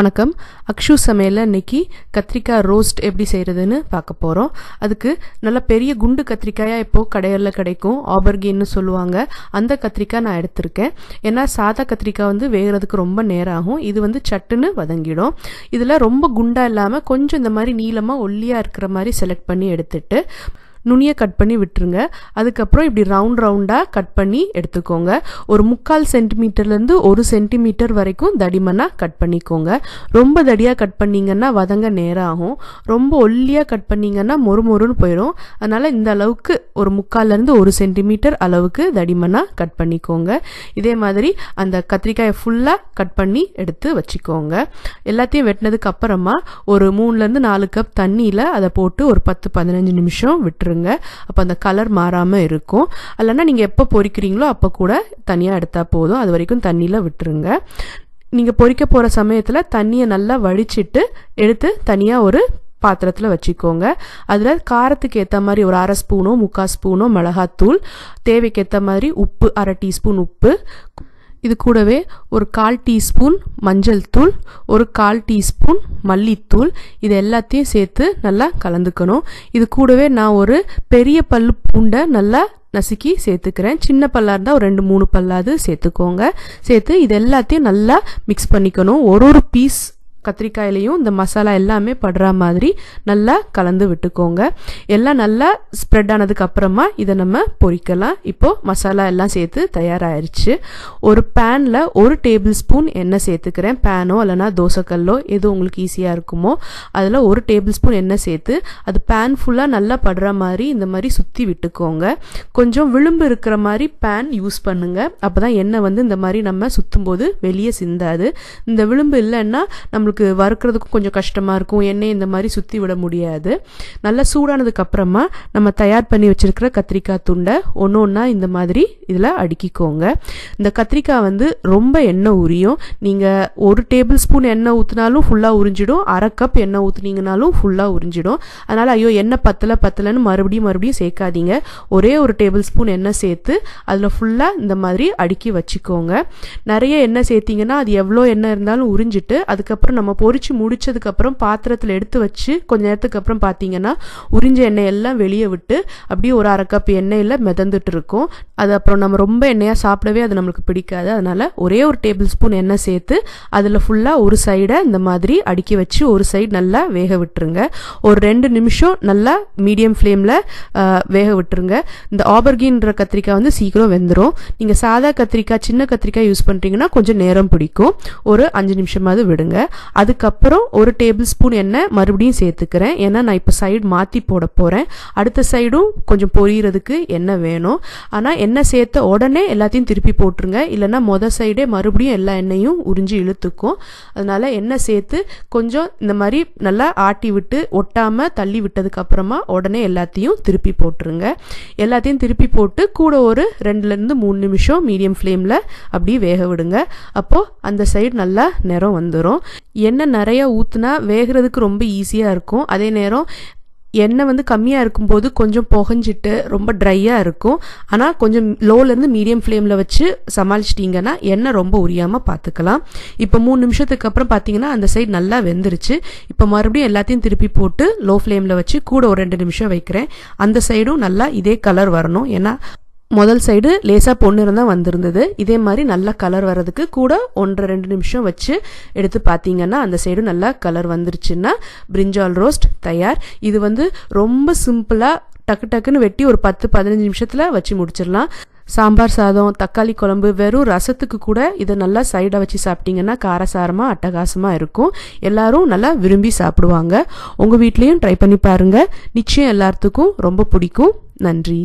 வணக்கம். அக்ஷு சமையலில் இன்னைக்கு கத்திரிக்காய் ரோஸ்ட் எப்படி செய்கிறதுன்னு பார்க்க போகிறோம் அதுக்கு நல்ல பெரிய குண்டு கத்திரிக்காயாக இப்போது கடையில் கிடைக்கும். ஆபர்கின்னு சொல்லுவாங்க. அந்த கத்திரிக்காய் நான் எடுத்திருக்கேன். ஏன்னா சாதா கத்திரிக்காய் வந்து வேகிறதுக்கு ரொம்ப நேரம் ஆகும் இது வந்து சட்டுன்னு வதங்கிடும். இதில் ரொம்ப குண்டாக இல்லாமல் கொஞ்சம் இந்த மாதிரி நீளமாக ஒல்லியாக இருக்கிற மாதிரி செலக்ட் பண்ணி எடுத்துட்டு நுனியை கட் பண்ணி விட்டுருங்க. அதுக்கப்புறம் இப்படி ரவுண்ட் ரவுண்டாக கட் பண்ணி எடுத்துக்கோங்க. ஒரு முக்கால் சென்டிமீட்டர்லேருந்து ஒரு சென்டிமீட்டர் வரைக்கும் தடிமனாக கட் பண்ணிக்கோங்க. ரொம்ப தடியாக கட் பண்ணிங்கன்னா வதங்க நேரம் ஆகும் ரொம்ப ஒல்லியாக கட் பண்ணிங்கன்னா மொறு மொறுன்னு போயிடும் அதனால் இந்த அளவுக்கு ஒரு முக்கால்லேருந்து ஒரு சென்டிமீட்டர் அளவுக்கு தடிமனாக கட் பண்ணிக்கோங்க. இதே மாதிரி அந்த கத்திரிக்காயை ஃபுல்லாக கட் பண்ணி எடுத்து வச்சுக்கோங்க. எல்லாத்தையும் வெட்டினதுக்கு அப்புறமா ஒரு மூணுலேருந்து நாலு கப் தண்ணியில் அதை போட்டு ஒரு பத்து பதினஞ்சு நிமிஷம் விட்டுருங்க. அப்போ அந்த கலர் மாறாமல் இருக்கும். இல்லைன்னா நீங்கள் எப்போ பொறிக்கிறீங்களோ அப்போ கூட தனியாக எடுத்தால் போதும். அது வரைக்கும் தண்ணியில் விட்டுருங்க. நீங்கள் பொறிக்க போகிற சமயத்தில் தண்ணியை நல்லா வடிச்சிட்டு எடுத்து தனியாக ஒரு பாத்திரத்தில் வச்சுக்கோங்க. அதில் காரத்துக்கு ஏற்ற மாதிரி ஒரு அரை ஸ்பூனோ முக்கால் ஸ்பூனோ மிளகாத்தூள் தேவைக்கு ஏற்ற மாதிரி உப்பு அரை டீஸ்பூன் உப்பு இது கூடவே ஒரு கால் டீஸ்பூன் மஞ்சள் தூள் ஒரு கால் டீஸ்பூன் மல்லித்தூள் இது எல்லாத்தையும் சேர்த்து நல்லா கலந்துக்கணும். இது கூடவே நான் ஒரு பெரிய பல்லு பூண்டை நல்லா நசுக்கி சேர்த்துக்கிறேன். சின்ன பல்லா இருந்தால் ஒரு ரெண்டு மூணு பல்லாவது சேர்த்துக்கோங்க. சேர்த்து இது எல்லாத்தையும் நல்லா மிக்ஸ் பண்ணிக்கணும். ஒரு ஒரு பீஸ் கத்திரிக்காயிலையும் இந்த மசாலா எல்லாமே படுற மாதிரி நல்லா கலந்து விட்டுக்கோங்க. எல்லாம் நல்லா ஸ்ப்ரெட் ஆனதுக்கு அப்புறமா இதை நம்ம பொரிக்கலாம் இப்போ மசாலா எல்லாம் சேர்த்து தயாராகிருச்சு ஒரு பேனில் ஒரு டேபிள் ஸ்பூன் எண்ணெய் சேர்த்துக்கிறேன். பேனோ இல்லைனா தோசைக்கல்லோ எது உங்களுக்கு ஈஸியாக இருக்குமோ அதில் ஒரு டேபிள் ஸ்பூன் எண்ணெய் சேர்த்து அது பேன் ஃபுல்லாக நல்லா படுற மாதிரி இந்த மாதிரி சுற்றி விட்டுக்கோங்க. கொஞ்சம் விளிம்பு இருக்கிற மாதிரி பேன் யூஸ் பண்ணுங்க. அப்போ தான் எண்ணெய் வந்து இந்த மாதிரி நம்ம சுற்றும் போது வெளியே சிந்தாது. இந்த விளிம்பு இல்லைன்னா நம்ம நம்மளுக்கு வறுக்கிறதுக்கும் கொஞ்சம் கஷ்டமாக இருக்கும். எண்ணெய் இந்த மாதிரி சுற்றி விட முடியாது. நல்லா சூடானதுக்கு அப்புறமா நம்ம தயார் பண்ணி வச்சிருக்கிற கத்திரிக்காய் துண்டை ஒன்று ஒன்றா இந்த மாதிரி இதில் அடுக்கிக்கோங்க. இந்த கத்திரிக்காய் வந்து ரொம்ப எண்ணெய் உரியும். நீங்கள் ஒரு டேபிள் ஸ்பூன் எண்ணெய் ஊற்றினாலும் ஃபுல்லாக உறிஞ்சிடும் அரை கப் எண்ணெய் ஊற்றுனீங்கனாலும் ஃபுல்லாக உறிஞ்சிடும் அதனால் ஐயோ எண்ணெய் பத்தலை பத்தலைன்னு மறுபடியும் மறுபடியும் சேர்க்காதீங்க. ஒரே ஒரு டேபிள் ஸ்பூன் எண்ணெய் சேர்த்து அதில் ஃபுல்லாக இந்த மாதிரி அடுக்கி வச்சுக்கோங்க. நிறைய எண்ணெய் சேர்த்திங்கன்னா அது எவ்வளோ எண்ணெய் இருந்தாலும் உறிஞ்சிட்டு அதுக்கப்புறம் நம்ம பொரிச்சு முடிச்சதுக்கப்புறம் பாத்திரத்தில் எடுத்து வச்சு கொஞ்ச நேரத்துக்கு அப்புறம் பார்த்தீங்கன்னா உறிஞ்ச எண்ணெய் எல்லாம் வெளியே விட்டு அப்படியே ஒரு அரை கப் எண்ணெயில் மிதந்துட்டு இருக்கும். அது அப்புறம் நம்ம ரொம்ப எண்ணெயாக சாப்பிடவே அது நம்மளுக்கு பிடிக்காது. அதனால ஒரே ஒரு டேபிள் ஸ்பூன் எண்ணெய் சேர்த்து அதில் ஃபுல்லாக ஒரு சைடை இந்த மாதிரி அடுக்கி வச்சு ஒரு சைடு நல்லா வேக விட்டுருங்க. ஒரு ரெண்டு நிமிஷம் நல்லா மீடியம் ஃப்ளேமில் வேக விட்டுருங்க. இந்த ஆபர்கின்ற கத்திரிக்காய் வந்து சீக்கிரம் வெந்துடும் நீங்கள் சாதா கத்திரிக்காய் சின்ன கத்திரிக்காய் யூஸ் பண்ணுறீங்கன்னா கொஞ்சம் நேரம் பிடிக்கும். ஒரு அஞ்சு நிமிஷமாவது விடுங்க. அதுக்கப்புறம் ஒரு டேபிள் ஸ்பூன் எண்ணெய் மறுபடியும் சேர்த்துக்கிறேன். ஏன்னா நான் இப்போ சைடு மாற்றி போட போகிறேன் அடுத்த சைடும் கொஞ்சம் பொரியறதுக்கு எண்ணெய் வேணும். ஆனால் எண்ணெய் சேர்த்த உடனே எல்லாத்தையும் திருப்பி போட்டுருங்க. இல்லைன்னா மொதல் சைடே மறுபடியும் எல்லா எண்ணெயும் உறிஞ்சி இழுத்துக்கும். அதனால எண்ணெய் சேர்த்து கொஞ்சம் இந்த மாதிரி நல்லா ஆட்டி விட்டு ஒட்டாமல் தள்ளி விட்டதுக்கப்புறமா உடனே எல்லாத்தையும் திருப்பி போட்டுருங்க. எல்லாத்தையும் திருப்பி போட்டு கூட ஒரு ரெண்டுலேருந்து மூணு நிமிஷம் மீடியம் ஃப்ளேமில் அப்படியே வேக விடுங்க. அப்போது அந்த சைடு நல்லா நிறம் வந்துடும் எண்ணெய் நிறையா ஊற்றுனா வேகிறதுக்கு ரொம்ப ஈஸியாக இருக்கும். அதே நேரம் எண்ணெய் வந்து கம்மியாக இருக்கும்போது கொஞ்சம் புகஞ்சிட்டு ரொம்ப ட்ரையாக இருக்கும். ஆனால் கொஞ்சம் லோலேருந்து மீடியம் ஃப்ளேமில் வச்சு சமாளிச்சிட்டிங்கன்னா எண்ணெய் ரொம்ப உரியாமல் பார்த்துக்கலாம் இப்போ மூணு நிமிஷத்துக்கு அப்புறம் பார்த்தீங்கன்னா அந்த சைடு நல்லா வெந்துருச்சு. இப்போ மறுபடியும் எல்லாத்தையும் திருப்பி போட்டு லோ ஃப்ளேமில் வச்சு கூட ஒரு ரெண்டு நிமிஷம் வைக்கிறேன். அந்த சைடும் நல்லா இதே கலர் வரணும். ஏன்னா முதல் சைடு லேசாக பொண்ணு இருந்தால் வந்திருந்தது. இதே மாதிரி நல்லா கலர் வர்றதுக்கு கூட ஒன்றரை ரெண்டு நிமிஷம் வச்சு எடுத்து பார்த்தீங்கன்னா அந்த சைடு நல்லா கலர் வந்துருச்சுன்னா பிரிஞ்சால் ரோஸ்ட் தயார். இது வந்து ரொம்ப சிம்பிளாக டக்கு டக்குன்னு வெட்டி ஒரு பத்து பதினஞ்சு நிமிஷத்தில் வச்சு முடிச்சிடலாம். சாம்பார் சாதம் தக்காளி குழம்பு வெறும் ரசத்துக்கு கூட இதை நல்லா சைடாக வச்சு சாப்பிட்டீங்கன்னா காரசாரமாக அட்டகாசமாக இருக்கும். எல்லாரும் நல்லா விரும்பி சாப்பிடுவாங்க. உங்கள் வீட்லேயும் ட்ரை பண்ணி பாருங்கள் நிச்சயம் எல்லாத்துக்கும் ரொம்ப பிடிக்கும். நன்றி.